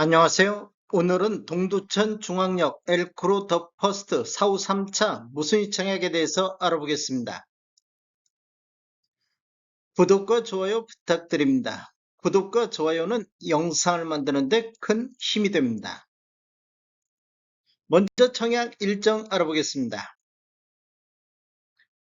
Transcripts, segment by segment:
안녕하세요. 오늘은 동두천 중앙역 엘크로 더 퍼스트 4후 3차 무순위 청약에 대해서 알아보겠습니다. 구독과 좋아요 부탁드립니다. 구독과 좋아요는 영상을 만드는데 큰 힘이 됩니다. 먼저 청약 일정 알아보겠습니다.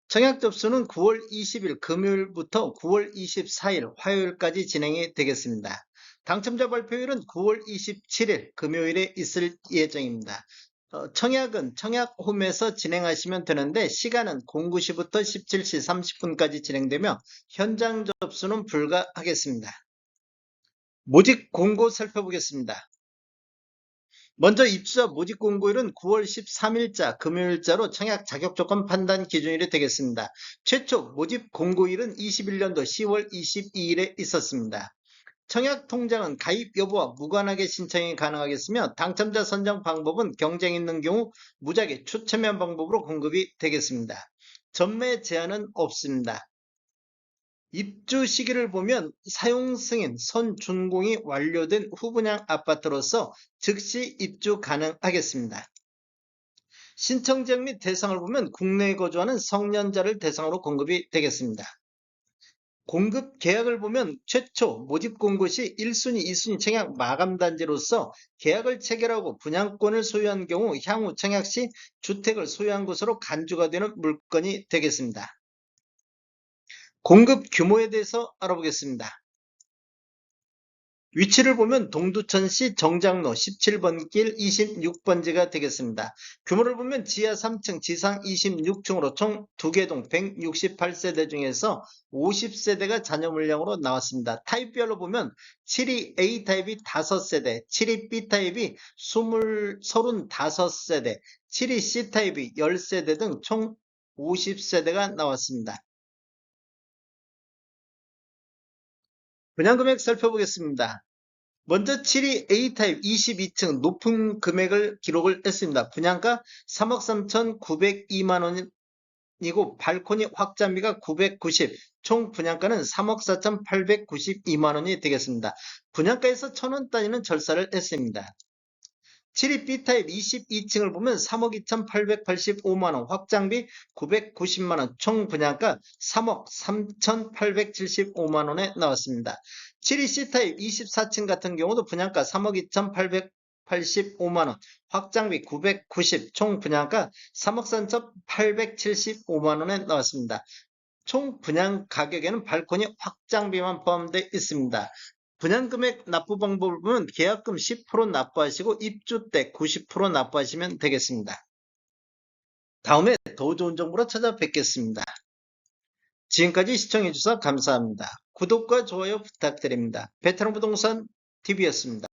청약 접수는 9월 20일 금요일부터 9월 24일 화요일까지 진행이 되겠습니다. 당첨자 발표일은 9월 27일 금요일에 있을 예정입니다. 어, 청약은 청약홈에서 진행하시면 되는데 시간은 09시부터 17시 30분까지 진행되며 현장 접수는 불가하겠습니다. 모집 공고 살펴보겠습니다. 먼저 입주자 모집 공고일은 9월 13일자 금요일자로 청약 자격 조건 판단 기준일이 되겠습니다. 최초 모집 공고일은 21년도 10월 22일에 있었습니다. 청약 통장은 가입 여부와 무관하게 신청이 가능하겠으며 당첨자 선정 방법은 경쟁 있는 경우 무작위 추첨형 방법으로 공급이 되겠습니다. 전매 제한은 없습니다. 입주 시기를 보면 사용 승인 선준공이 완료된 후분양 아파트로서 즉시 입주 가능하겠습니다. 신청지역 및 대상을 보면 국내에 거주하는 성년자를 대상으로 공급이 되겠습니다. 공급 계약을 보면 최초 모집 공고 시 1순위, 2순위 청약 마감 단지로서 계약을 체결하고 분양권을 소유한 경우 향후 청약 시 주택을 소유한 것으로 간주가 되는 물건이 되겠습니다. 공급 규모에 대해서 알아보겠습니다. 위치를 보면 동두천시 정장로 17번 길 26번지가 되겠습니다. 규모를 보면 지하 3층, 지상 26층으로 총 2개 동 168세대 중에서 50세대가 잔여 물량으로 나왔습니다. 타입별로 보면 7위 A타입이 5세대, 7위 B타입이 20, 35세대, 7위 C타입이 10세대 등 총 50세대가 나왔습니다. 분양금액 살펴보겠습니다. 먼저 7위 A타입 22층 높은 금액을 기록을 했습니다. 분양가 3억 3,902만 원이고 발코니 확장비가 990, 총 분양가는 3억 4,892만 원이 되겠습니다. 분양가에서 1,000원 단위는 절사를 했습니다. 7위 B타입 22층을 보면 3억 2,885만원, 확장비 990만원, 총 분양가 3억 3,875만원에 나왔습니다. 7위 C타입 24층 같은 경우도 분양가 3억 2,885만원, 확장비 990, 총 분양가 3억 3,875만원에 나왔습니다. 총 분양 가격에는 발코니 확장비만 포함되어 있습니다. 분양금액 납부 보면 계약금 10% 납부하시고 입주 때 90% 납부하시면 되겠습니다. 다음에 더 좋은 정보로 찾아뵙겠습니다. 지금까지 시청해주셔서 감사합니다. 구독과 좋아요 부탁드립니다. 베테랑 부동산 TV였습니다.